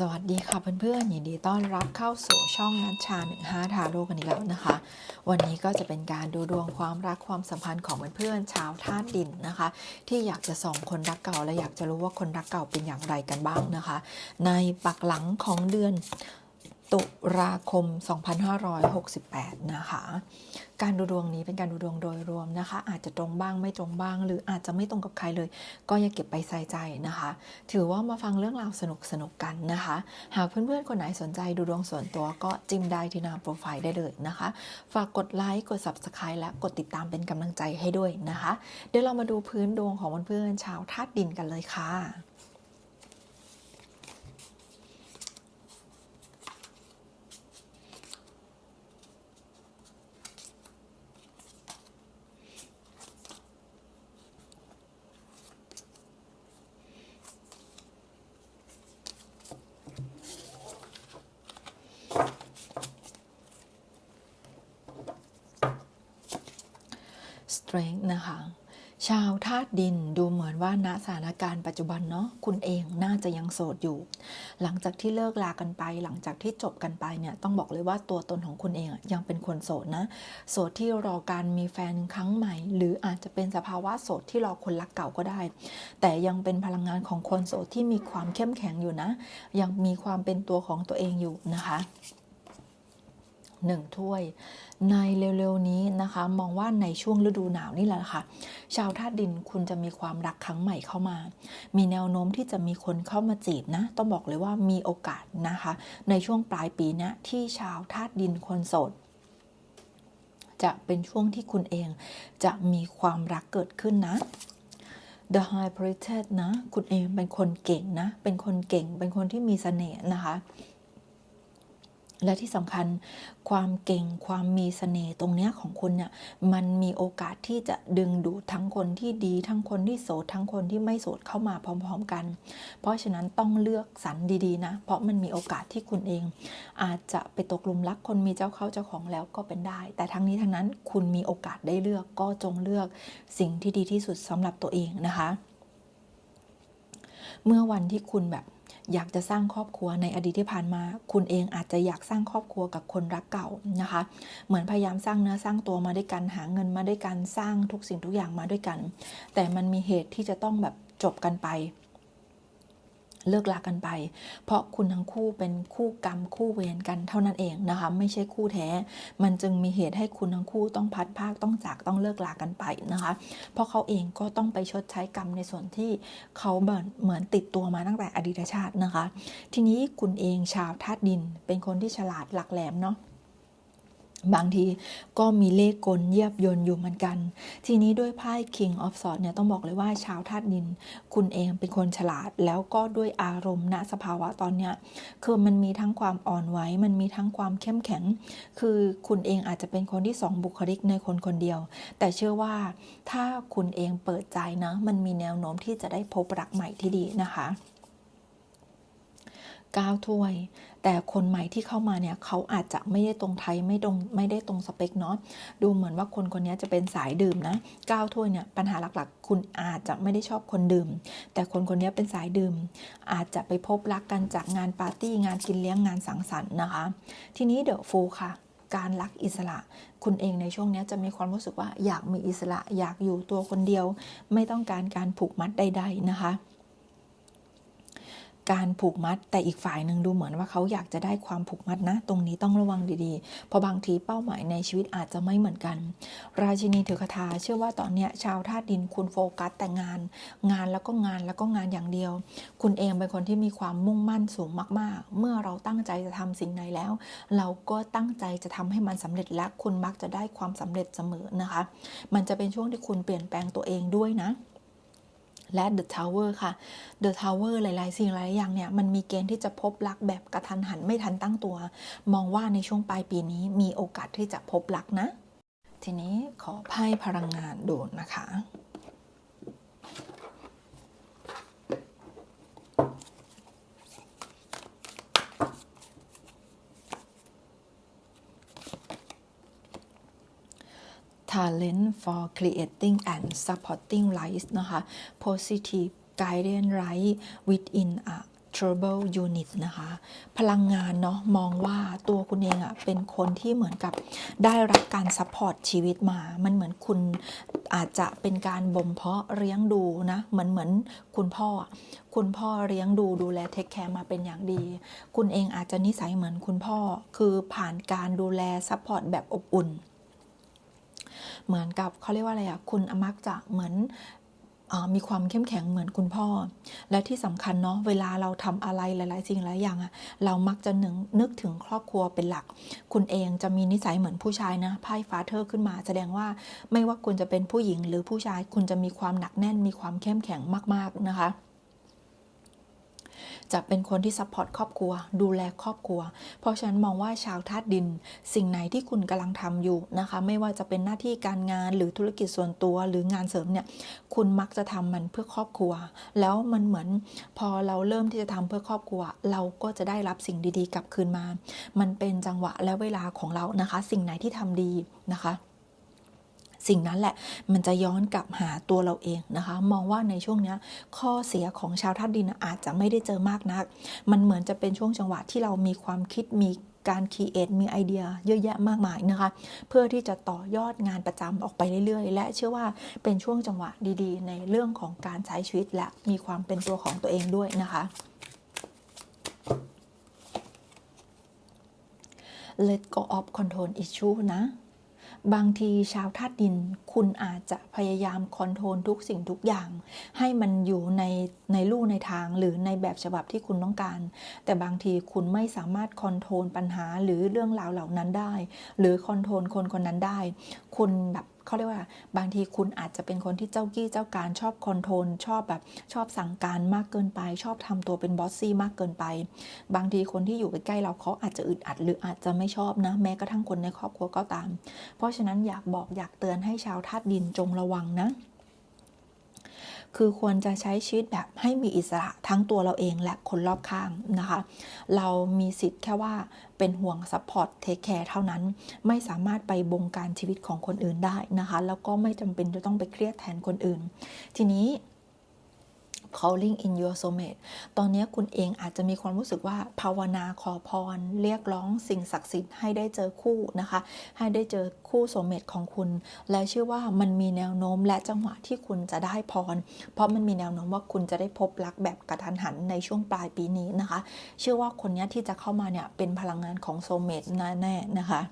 สวัสดีค่ะเพื่อนๆยินดีต้อนรับเข้าสู่ช่องนัชชา 15 ทาโร่กันอีกแล้วนะคะ วันนี้ก็จะเป็นการดูดวงความรักความสัมพันธ์ของเพื่อนๆชาวธาตุดินนะคะ ที่อยากจะส่องคนรักเก่าและอยากจะรู้ว่าคนรักเก่าเป็นอย่างไรกันบ้างนะคะ ในปักหลังของเดือน ตุลาคม 2568 นะคะ การดูดวงนี้เป็นการดูดวงโดยรวมนะคะ อาจจะตรงบ้างไม่ตรงบ้าง หรืออาจจะไม่ตรงกับใครเลย ก็อย่าเก็บไปใส่ใจนะคะ ถือว่ามาฟังเรื่องราวสนุกสนุกกันนะคะ หากเพื่อนๆ คนไหนสนใจดูดวงส่วนตัวก็จิ้มได้ที่หน้าโปรไฟล์ได้เลยนะคะ ฝากกดไลค์ กด Subscribe และกดติดตามเป็นกำลังใจให้ด้วยนะคะ เดี๋ยวเรามาดูพื้นดวงของเพื่อนๆชาวธาตุดินกันเลยค่ะ strength นะคะ ชาวธาตุดินดูเหมือนว่าณสถานการณ์ปัจจุบันเนาะคุณเองน่าจะยังโสดอยู่ หลังจากที่เลิกลากันไป หลังจากที่จบกันไปเนี่ยต้องบอกเลยว่าตัวตนของคุณเองอะยังเป็นคนโสดนะ โสดที่รอการมีแฟนครั้งใหม่ หรืออาจจะเป็นสภาวะโสดที่รอคนรักเก่าก็ได้ แต่ยังเป็นพลังงานของคนโสดที่มีความเข้มแข็งอยู่นะ ยังมีความเป็นตัวของตัวเองอยู่นะคะ หนึ่งถ้วย ในเร็วๆนี้นะคะ มองว่าในช่วงฤดูหนาวนี่แหละค่ะ ชาวธาตุดินคุณจะมีความรักครั้งใหม่เข้ามา มีแนวโน้มที่จะมีคนเข้ามาจีบนะ ต้องบอกเลยว่ามีโอกาสนะคะ ในช่วงปลายปีนี้ที่ชาวธาตุดินคนโสดจะเป็นช่วงที่คุณเองจะมีความรักเกิดขึ้นนะ The High Priestess นะ คุณเองเป็นคนเก่งนะ เป็นคนเก่ง เป็นคนที่มีเสน่ห์นะคะ และที่สำคัญความเก่งความมีเสน่ห์ตรงเนี้ยของคุณเนี่ยมันมีโอกาสที่จะดึงดูดทั้งคนที่ดี ทั้งคนที่โสดทั้งคนที่ไม่โสดเข้ามาพร้อม ๆ กัน เพราะฉะนั้นต้องเลือกสรรดีๆนะ เพราะมันมีโอกาสที่คุณเอง อาจจะไปตกหลุมรักคนมีเจ้าเข้าเจ้าของแล้วก็เป็นได้ แต่ทั้งนี้ทั้งนั้นคุณมีโอกาสได้เลือกก็จงเลือกสิ่งที่ดีที่สุดสำหรับตัวเองนะคะ เมื่อวันที่คุณแบบ อยากจะสร้างครอบครัวในอดีตที่ผ่านมา คุณเองอาจจะอยากสร้างครอบครัวกับคนรักเก่านะคะ เหมือนพยายามสร้างเนื้อสร้างตัวมาด้วยกันหาเงินมาด้วยกันสร้างทุกสิ่งทุกอย่างมาด้วยกัน แต่มันมีเหตุที่จะต้องแบบจบกันไป เลิกลากันไป เพราะคุณทั้งคู่เป็นคู่กรรมคู่เวรกันเท่านั้นเองนะคะ ไม่ใช่คู่แท้ มันจึงมีเหตุให้คุณทั้งคู่ต้องพัดภาคต้องจากต้องเลิกลากันไปนะคะ เพราะเขาเองก็ต้องไปชดใช้กรรมในส่วนที่เขาเหมือนเหมือนติดตัวมาตั้งแต่อดีตชาตินะคะ ทีนี้คุณเองชาวธาตุดินเป็นคนที่ฉลาดหลักแหลมเนาะ บางทีก็มีเลขกลเยียบยนต์อยู่เหมือนกัน ทีนี้ด้วยไพ่ King of Swords เนี่ยต้องบอกเลยว่าชาวธาตุดิน คุณเองเป็นคนฉลาด แล้วก็ด้วยอารมณ์ณสภาวะตอนเนี้ยคือมันมีทั้งความอ่อนไหวมันมีทั้งความเข้มแข็ง คือคุณเองอาจจะเป็นคนที่สองบุคลิกในคนคนเดียว แต่เชื่อว่าถ้าคุณเองเปิดใจนะ มันมีแนวโน้มที่จะได้พบรักใหม่ที่ดีนะคะก้าวถ้วย แต่คนใหม่ที่เข้ามาเนี่ยเขาอาจจะไม่ได้ตรงไทยไม่ตรงไม่ได้ตรงสเปคเนาะดูเหมือนว่าคนคนนี้จะเป็นสายดื่มนะก้าวถ้วยเนี่ยปัญหาหลักๆ คุณอาจจะไม่ได้ชอบคนดื่ม แต่คนคนนี้เป็นสายดื่ม อาจจะไปพบรักกันจากงานปาร์ตี้งานกินเลี้ยงงานสังสรรค์นะคะ ทีนี้เดอะฟูค่ะการรักอิสระ คุณเองในช่วงนี้จะมีความรู้สึกว่าอยากมีอิสระอยากอยู่ตัวคนเดียว ไม่ต้องการการผูกมัดใด ๆนะคะ การผูกมัด แต่อีกฝ่ายหนึ่งดูเหมือนว่าเขาอยากจะได้ความผูกมัดนะ ตรงนี้ต้องระวังดีๆ เพราะบางทีเป้าหมายในชีวิตอาจจะไม่เหมือนกัน ราชินีถือคาถาเชื่อว่าตอนนี้ชาวธาตุดินคุณโฟกัสแต่งาน งานแล้วก็งานแล้วก็งานอย่างเดียว คุณเองเป็นคนที่มีความมุ่งมั่นสูงมาก ๆ เมื่อเราตั้งใจจะทำสิ่งใดแล้ว เราก็ตั้งใจจะทำให้มันสำเร็จและคุณมักจะได้ความสำเร็จเสมอนะคะ มันจะเป็นช่วงที่คุณเปลี่ยนแปลงตัวเองด้วยนะ และ The Tower ค่ะ The Tower หลาย ๆ สิ่งหลายอย่างเนี่ย มันมีเกณฑ์ที่จะพบรักแบบกระทันหันไม่ทันตั้งตัว มองว่าในช่วงปลายปีนี้มีโอกาสที่จะพบรักนะ ทีนี้ขอไพ่พลังงานดูนะคะ talent for creating and supporting life นะคะ positive guidance right within a trouble unit นะคะ พลังงานเนาะมองว่าตัวคุณเองอะเป็นคนที่เหมือนกับได้รับการซัพพอร์ตชีวิตมา มันเหมือนคุณอาจจะเป็นการบ่มเพาะเลี้ยงดูนะเหมือนเหมือนคุณพ่อ คุณพ่อเลี้ยงดูดูแลเทคแคร์มาเป็นอย่างดี คุณเองอาจจะนิสัยเหมือนคุณพ่อ คือผ่านการดูแลซัพพอร์ตแบบอบอุ่น เหมือนกับเขาเรียกว่าอะไรอะคุณมักจะเหมือนอมีความเข้มแข็งเหมือนคุณพ่อ และที่สำคัญเนาะเวลาเราทำอะไรหลาย ๆ สิ่งหลายอย่างอะเรามักจะนึกนึกถึงครอบครัวเป็นหลัก คุณเองจะมีนิสัยเหมือนผู้ชายนะไพ่ฟาเธอร์ขึ้นมา แสดงว่าไม่ว่าคุณจะเป็นผู้หญิงหรือผู้ชายคุณจะมีความหนักแน่นมีความเข้มแข็งมาก ๆ นะคะ จะเป็นคนที่ซัพพอร์ตครอบครัว ดูแลครอบครัว เพราะฉะนั้นมองว่าชาวธาตุดิน สิ่งไหนที่คุณกำลังทำอยู่นะคะ ไม่ว่าจะเป็นหน้าที่การงานหรือธุรกิจส่วนตัวหรืองานเสริมเนี่ยคุณมักจะทำมันเพื่อครอบครัว แล้วมันเหมือนพอเราเริ่มที่จะทำเพื่อครอบครัว เราก็จะได้รับสิ่งดีๆกลับคืนมา มันเป็นจังหวะและเวลาของเรานะคะ สิ่งไหนที่ทำดีนะคะ สิ่งนั้นแหละมันจะย้อนกลับหาตัวเราเองนะคะ มองว่าในช่วงนี้ข้อเสียของชาวธาตุดินอาจจะไม่ได้เจอมากนัก มันเหมือนจะเป็นช่วงจังหวะที่เรามีความคิดมีการคีเอทมีไอเดียเยอะแยะมากมายนะคะ เพื่อที่จะต่อยอดงานประจำออกไปเรื่อยๆ และเชื่อว่าเป็นช่วงจังหวะดีๆ ในเรื่องของการใช้ชีวิตและมีความเป็นตัวของตัวเองด้วยนะคะ let go of control issue นะ บางทีชาวธาตุดิน คุณอาจจะพยายามคอนโทรลทุกสิ่งทุกอย่าง ให้มันอยู่ในในลู่ในทางหรือในแบบฉบับที่คุณต้องการ แต่บางทีคุณไม่สามารถคอนโทรลปัญหาหรือเรื่องราวเหล่านั้นได้ หรือคอนโทรลคนคนนั้นได้ คุณแบบเขาเรียกว่า บางทีคุณอาจจะเป็นคนที่เจ้ากี้เจ้าการชอบคอนโทรลชอบแบบชอบสั่งการมากเกินไป ชอบทำตัวเป็นบอสซี่มากเกินไป บางทีคนที่อยู่ใกล้เราเขาอาจจะอึดอัด หรืออาจจะไม่ชอบนะ แม้กระทั่งคนในครอบครัวก็ตาม เพราะฉะนั้นอยากบอกอยากเตือนให้ชาวธาตุดินจงระวังนะ คือควรจะใช้ชีวิตแบบให้มีอิสระทั้งตัวเราเองและคนรอบข้างนะคะ เรามีสิทธิ์แค่ว่าเป็นห่วงซัพพอร์ตเทคแคร์เท่านั้น ไม่สามารถไปบงการชีวิตของคนอื่นได้นะคะ แล้วก็ไม่จำเป็นจะต้องไปเครียดแทนคนอื่น ทีนี้ calling in your soulmate ตอนนี้คุณเองอาจจะมีความรู้สึกว่าภาวนาขอพร เรียกร้องสิ่งศักดิ์สิทธิ์ให้ได้เจอคู่นะคะ ให้ได้เจอคู่โสมเมตของคุณ และเชื่อว่ามันมีแนวโน้มและจังหวะที่คุณจะได้พร เพราะมันมีแนวโน้มว่าคุณจะได้พบรักแบบกระทันหันในช่วงปลายปีนี้นะคะ เชื่อว่าคนนี้ที่จะเข้ามาเนี่ยเป็นพลังงานของโซเมตแน่ๆนะคะ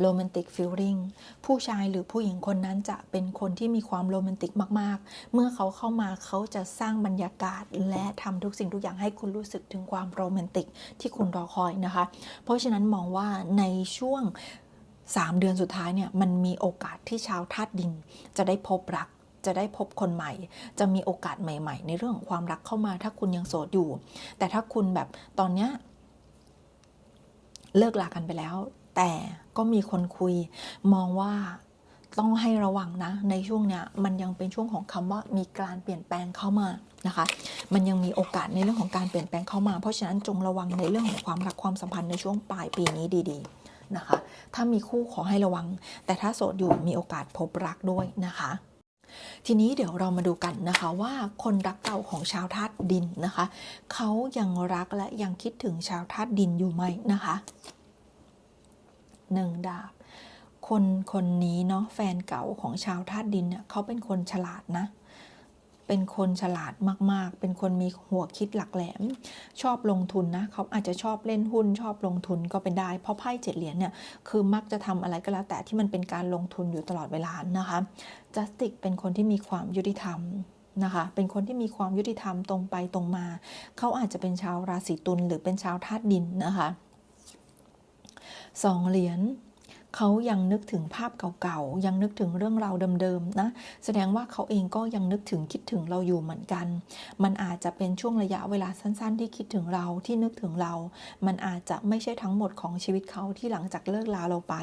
โรแมนติกฟิลลิ่งผู้ชายหรือผู้หญิงคนนั้นจะเป็นคนที่มีความโรแมนติกมากๆ เมื่อเขาเข้ามาเขาจะสร้างบรรยากาศ และทำทุกสิ่งทุกอย่างให้คุณรู้สึกถึงความโรแมนติกที่คุณรอคอยนะคะ เพราะฉะนั้นมองว่าในช่วง 3 เดือนสุดท้ายเนี่ยมันมีโอกาสที่ชาวธาตุดินจะได้พบรักจะได้พบคนใหม่ จะมีโอกาสใหม่ๆ ในเรื่องของความรักเข้ามา ถ้าคุณยังโสดอยู่ แต่ถ้าคุณแบบตอนเนี้ยเลิกลากันไปแล้ว แต่ ก็มีคนคุย มองว่าต้องให้ระวังนะ ในช่วงเนี้ยมันยังเป็นช่วงของคำว่ามีการเปลี่ยนแปลงเข้ามานะคะ มันยังมีโอกาสในเรื่องของการเปลี่ยนแปลงเข้ามา เพราะฉะนั้นจงระวังในเรื่องของความรักความสัมพันธ์ในช่วงปลายปีนี้ดีๆนะคะ ถ้ามีคู่ขอให้ระวัง แต่ถ้าโสดอยู่มีโอกาสพบรักด้วยนะคะทีนี้เดี๋ยวเรามาดูกันนะคะว่าคนรักเก่าของชาวธาตุดินนะคะ เขายังรักและยังคิดถึงชาวธาตุดินอยู่ไหมนะคะ หนึ่งดาบ คนคนนี้เนาะแฟนเก่าของชาวธาตุดินเนี่ยเขาเป็นคนฉลาดนะ เป็นคนฉลาดมากๆ เป็นคนมีหัวคิดหลักแหลม ชอบลงทุนนะเขาอาจจะชอบเล่นหุ้นชอบลงทุนก็เป็นได้ เพราะไพ่เจ็ดเหรียญเนี่ยคือมักจะทำอะไรก็แล้วแต่ที่มันเป็นการลงทุนอยู่ตลอดเวลานะคะจัสติกเป็นคนที่มีความยุติธรรมนะคะเป็นคนที่มีความยุติธรรมตรงไปตรงมา เขาอาจจะเป็นชาวราศีตุลหรือเป็นชาวธาตุดินนะคะ สองเหรียญเขายังนึกถึงภาพเก่าๆ ยังนึกถึงเรื่องราวเดิมๆ นะ แสดงว่าเขาเองก็ยังนึกถึงคิดถึงเราอยู่เหมือนกัน มันอาจจะเป็นช่วงระยะเวลาสั้นๆ ที่คิดถึงเราที่นึกถึงเรา มันอาจจะไม่ใช่ทั้งหมดของชีวิตเขาที่หลังจากเลิกลาเราไป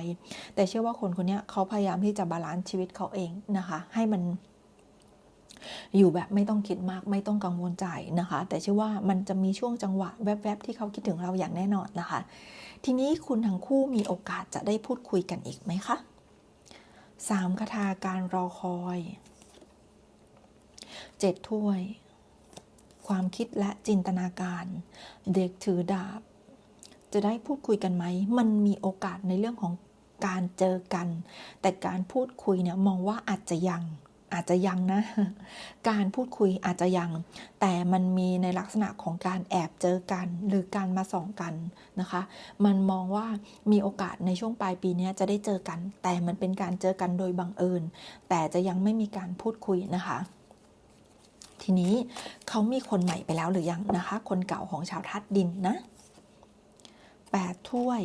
แต่เชื่อว่าคนคนนี้เขาพยายามที่จะบาลานซ์ชีวิตเขาเองนะคะ ให้มันอยู่แบบไม่ต้องคิดมากไม่ต้องกังวลใจนะคะ แต่เชื่อว่ามันจะมีช่วงจังหวะแวบๆ ที่เขาคิดถึงเราอย่างแน่นอนนะคะ ทีนี้คุณทั้งคู่มีโอกาสจะได้พูดคุยกันอีกไหมคะสามคาถาการรอคอยเจ็ดถ้วยคความคิดและจินตนาการ เด็กถือดาบ จะได้พูดคุยกันไหม มันมีโอกาสในเรื่องของการเจอกัน แต่การพูดคุยเนี่ยมองว่าอาจจะยัง อาจจะยังนะ การพูดคุยอาจจะยัง แต่มันมีในลักษณะของการแอบเจอกัน หรือการมาส่องกันนะคะ มันมองว่ามีโอกาสในช่วงปลายปีนี้จะได้เจอกัน แต่มันเป็นการเจอกันโดยบังเอิญ แต่จะยังไม่มีการพูดคุยนะคะทีนี้เขามีคนใหม่ไปแล้วหรือยังนะคะ คนเก่าของชาวทัดดินนะแปดถ้วย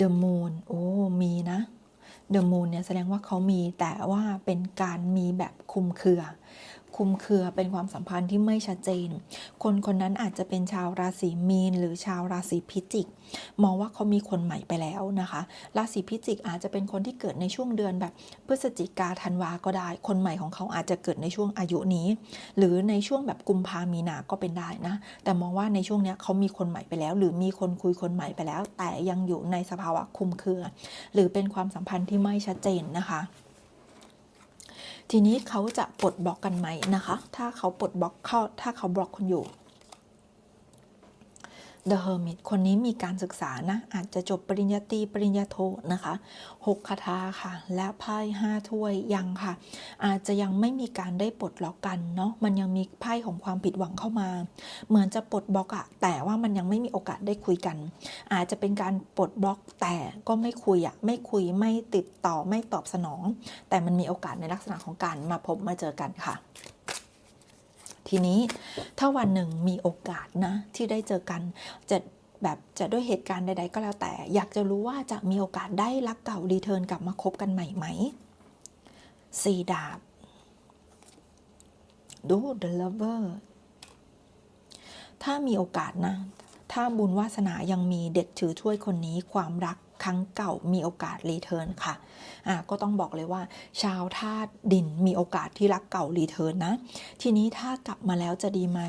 The Moon โอ้ มีนะ The Moon เนี่ยแสดงว่าเขามีแต่ว่าเป็นการมีแบบคุมเครือ คุมเครือเป็นความสัมพันธ์ที่ไม่ชัดเจน คนคนนั้นอาจจะเป็นชาวราศีมีน หรือชาวราศีพิจิก มองว่าเขามีคนใหม่ไปแล้วนะคะ ราศีพิจิกอาจจะเป็นคนที่เกิดในช่วงเดือนแบบพฤศจิกาธันวาก็ได้ คนใหม่ของเขาอาจจะเกิดในช่วงอายุนี้ หรือในช่วงแบบกุมภามีนาก็เป็นได้นะ แต่มองว่าในช่วงนี้เขามีคนใหม่ไปแล้ว หรือมีคนคุยคนใหม่ไปแล้ว แต่ยังอยู่ในสภาวะคุมเครือ หรือเป็นความสัมพันธ์ที่ไม่ชัดเจนนะคะ ทีนี้เขาจะปลดบล็อกกันไหมนะคะ ถ้าเขาปลดบล็อกเข้าถ้าเขาบล็อกคุณอยู่ The Hermit คนนี้มีการศึกษานะ อาจจะจบปริญญาตรีปริญญาโทนะคะหกคาถาค่ะ และไพ่ห้าถ้วยยังค่ะ อาจจะยังไม่มีการได้ปลดล็อกกันเนาะมันยังมีไพ่ของความผิดหวังเข้ามา เหมือนจะปลดบล็อกอะแต่ว่ามันยังไม่มีโอกาสได้คุยกัน อาจจะเป็นการปลดบล็อกแต่ก็ไม่คุยอะไม่คุยไม่ติดต่อไม่ตอบสนอง แต่มันมีโอกาสในลักษณะของการมาพบมาเจอกันค่ะ ทีนี้ถ้าวันหนึ่งมีโอกาสนะ ที่ได้เจอกันจะแบบจะด้วยเหตุการณ์ใด ๆ ก็แล้วแต่ อยากจะรู้ว่าจะมีโอกาสได้รักเก่ารีเทิร์นกลับมาคบกันใหม่ไหมสี่ดาบดู the lover ถ้ามีโอกาสนะ ถ้าบุญวาสนายังมีเด็กถือถ้วยคนนี้ความรัก ครั้งเก่ามีโอกาสรีเทิร์นค่ะอะ ก็ต้องบอกเลยว่า ชาวธาตุดินมีโอกาสที่รักเก่ารีเทิร์นนะ ทีนี้ถ้ากลับมาแล้วจะดีไหม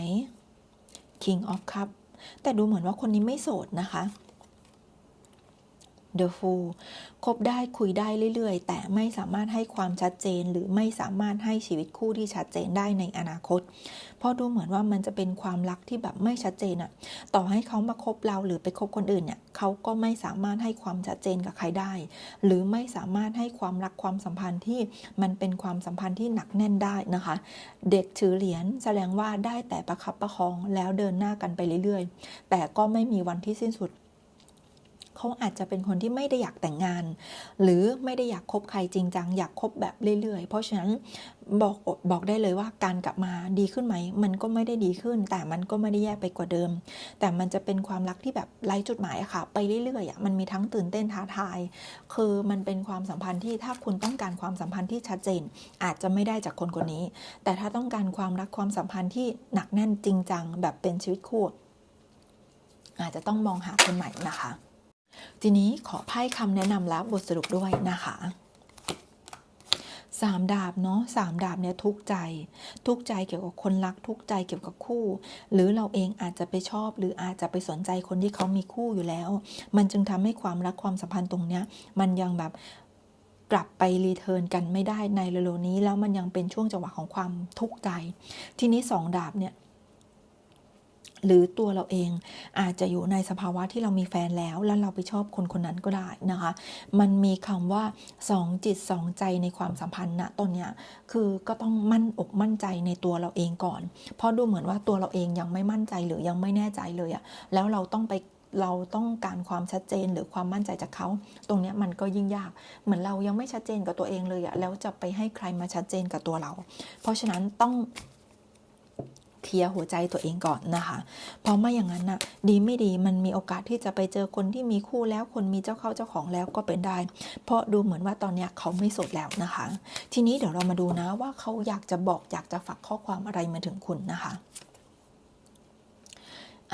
King of Cup แต่ดูเหมือนว่าคนนี้ไม่โสดนะคะ The Fool คบได้คุยได้เรื่อยๆ แต่ไม่สามารถให้ความชัดเจน หรือไม่สามารถให้ชีวิตคู่ที่ชัดเจนได้ในอนาคต เพราะดูเหมือนว่ามันจะเป็นความรักที่แบบไม่ชัดเจนอะต่อให้เขามาคบเราหรือไปคบคนอื่นเนี่ยเขาก็ไม่สามารถให้ความชัดเจนกับใครได้ หรือไม่สามารถให้ความรักความสัมพันธ์ที่มันเป็นความสัมพันธ์ที่หนักแน่นได้นะคะ เด็กถือเหรียญแสดงว่าได้แต่ประคับประคองแล้วเดินหน้ากันไปเรื่อยๆ แต่ก็ไม่มีวันที่สิ้นสุด เขาอาจจะเป็นคนที่ไม่ได้อยากแต่งงาน หรือไม่ได้อยากคบใครจริงจังอยากคบแบบเรื่อยๆ เพราะฉะนั้นบอกบอกได้เลยว่าการกลับมาดีขึ้นไหม มันก็ไม่ได้ดีขึ้น แต่มันก็ไม่ได้แย่ไปกว่าเดิม แต่มันจะเป็นความรักที่แบบไร้จุดหมายอะค่ะ ไปเรื่อยๆอะมันมีทั้งตื่นเต้นท้าทาย คือมันเป็นความสัมพันธ์ที่ถ้าคุณต้องการความสัมพันธ์ที่ชัดเจน อาจจะไม่ได้จากคนคนนี้ แต่ถ้าต้องการความรักความสัมพันธ์ที่หนักแน่นจริงจังแบบเป็นชีวิตคู่อาจจะต้องมองหาคนใหม่นะคะ ทีนี้ขอไพ่คำแนะนำและบทสรุปด้วยนะคะสามดาบเนาะสามดาบเนี่ยทุกใจ ทุกใจเกี่ยวกับคนรัก ทุกใจเกี่ยวกับคู่ หรือเราเองอาจจะไปชอบ หรืออาจจะไปสนใจคนที่เขามีคู่อยู่แล้ว มันจึงทำให้ความรักความสัมพันธ์ตรงเนี้ยมันยังแบบกลับไปรีเทิร์นกันไม่ได้ในเร็วๆนี้ แล้วมันยังเป็นช่วงจังหวะของความทุกข์ใจ ทีนี้สองดาบเนี่ย หรือตัวเราเองอาจจะอยู่ในสภาวะที่เรามีแฟนแล้ว แล้วเราไปชอบคนคนนั้นก็ได้นะคะ มันมีคำว่าสองจิตสองใจในความสัมพันธ์นะตอนเนี้ยคือก็ต้องมั่นอกมั่นใจในตัวเราเองก่อน เพราะดูเหมือนว่าตัวเราเองยังไม่มั่นใจหรือยังไม่แน่ใจเลยอะแล้วเราต้องไปเราต้องการความชัดเจนหรือความมั่นใจจากเขา ตรงเนี้ยมันก็ยิ่งยาก เหมือนเรายังไม่ชัดเจนกับตัวเองเลยอะแล้วจะไปให้ใครมาชัดเจนกับตัวเรา เพราะฉะนั้นต้อง เคลียร์หัวใจตัวเองก่อนนะคะเพราะไม่อย่างนั้นน่ะดีไม่ดีมันมีโอกาสที่จะไปเจอคนที่มีคู่แล้วคนมีเจ้าเข้าเจ้าของแล้วก็เป็นได้ เพราะดูเหมือนว่าตอนเนี้ยเขาไม่โสดแล้วนะคะ ทีนี้เดี๋ยวเรามาดูนะว่าเขาอยากจะบอกอยากจะฝากข้อความอะไรมาถึงคุณนะคะ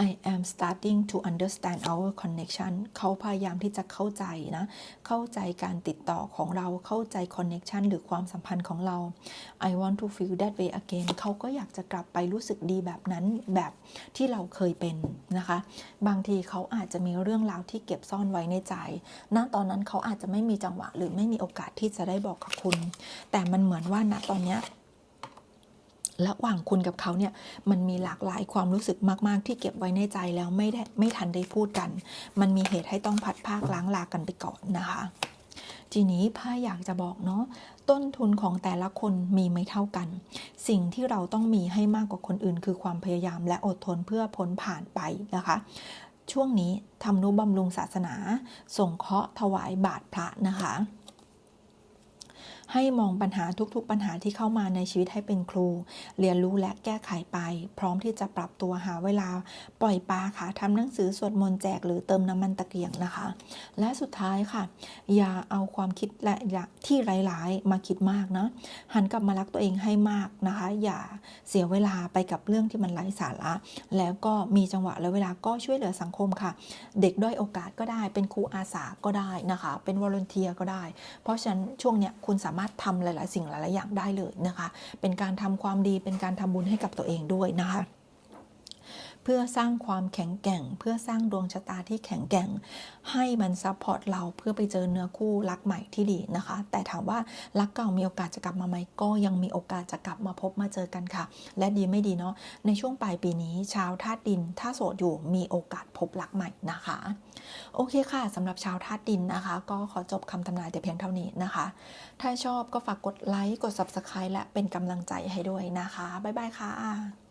I am starting to understand our connection เขาพยายามที่จะเข้าใจนะ เข้าใจการติดต่อของเรา เข้าใจ connection หรือความสัมพันธ์ของเรา I want to feel that way again เขาก็อยากจะกลับไปรู้สึกดีแบบนั้นแบบที่เราเคยเป็นนะคะ บางทีเขาอาจจะมีเรื่องราวที่เก็บซ่อนไว้ในใจ ณ ตอนนั้นเขาอาจจะไม่มีจังหวะหรือไม่มีโอกาสที่จะได้บอกกับคุณ แต่มันเหมือนว่าณตอนเนี้ย ระหว่างคุณกับเขาเนี่ยมันมีหลากหลายความรู้สึกมาก ๆ ที่เก็บไว้ในใจแล้วไม่ได้ไม่ทันได้พูดกัน มันมีเหตุให้ต้องพัดภาคล้างลากันไปก่อนนะคะทีนี้พ่าอยากจะบอกเนาะต้นทุนของแต่ละคนมีไม่เท่ากัน สิ่งที่เราต้องมีให้มากกว่าคนอื่น คือความพยายามและอดทนเพื่อพ้นผ่านไปนะคะ ช่วงนี้ทำนุบำรุงศาสนา ส่งเคราะห์ถวายบาทพระนะคะ ให้มองปัญหาทุกๆ ปัญหาที่เข้ามาในชีวิตให้เป็นครู เรียนรู้และแก้ไขไป พร้อมที่จะปรับตัวหาเวลาปล่อยปลาค่ะทำหนังสือสวดมนต์แจกหรือเติมน้ำมันตะเกียงนะคะ และสุดท้ายค่ะ อย่าเอาความคิดและอย่าที่ร้ายๆมาคิดมากนะหันกลับมารักตัวเองให้มากนะคะ อย่าเสียเวลาไปกับเรื่องที่มันไร้สาระ แล้วก็มีจังหวะและเวลาก็ช่วยเหลือสังคมค่ะ เด็กด้อยโอกาสก็ได้ เป็นครูอาสาก็ได้นะคะ เป็นวอลเนเทียก็ได้ เพราะฉะนั้นช่วงเนี้ยคุณสามารถทำหลาย ๆ สิ่งหลาย ๆ อย่างได้เลยนะคะ เป็นการทำความดีเป็นการทำบุญให้กับตัวเองด้วยนะคะ เพื่อสร้างความแข็งแกร่ง เพื่อสร้างดวงชะตาที่แข็งแกร่ง ให้มันซัพพอร์ตเราเพื่อไปเจอเนื้อคู่รักใหม่ที่ดีนะคะ แต่ถามว่ารักเก่ามีโอกาสจะกลับมาไหมก็ยังมีโอกาสจะกลับมาพบมาเจอกันค่ะ และดีไม่ดีเนาะในช่วงปลายปีนี้ชาวธาตุดิน ถ้าโสดอยู่มีโอกาสพบรักใหม่นะคะ โอเคค่ะสำหรับชาวธาตุดินนะคะ ก็ขอจบคำทำนายแต่เพียงเท่านี้นะคะ ถ้าชอบก็ฝากกดไลค์กด Subscribe และเป็นกำลังใจให้ด้วยนะคะบ๊ายบายค่ะ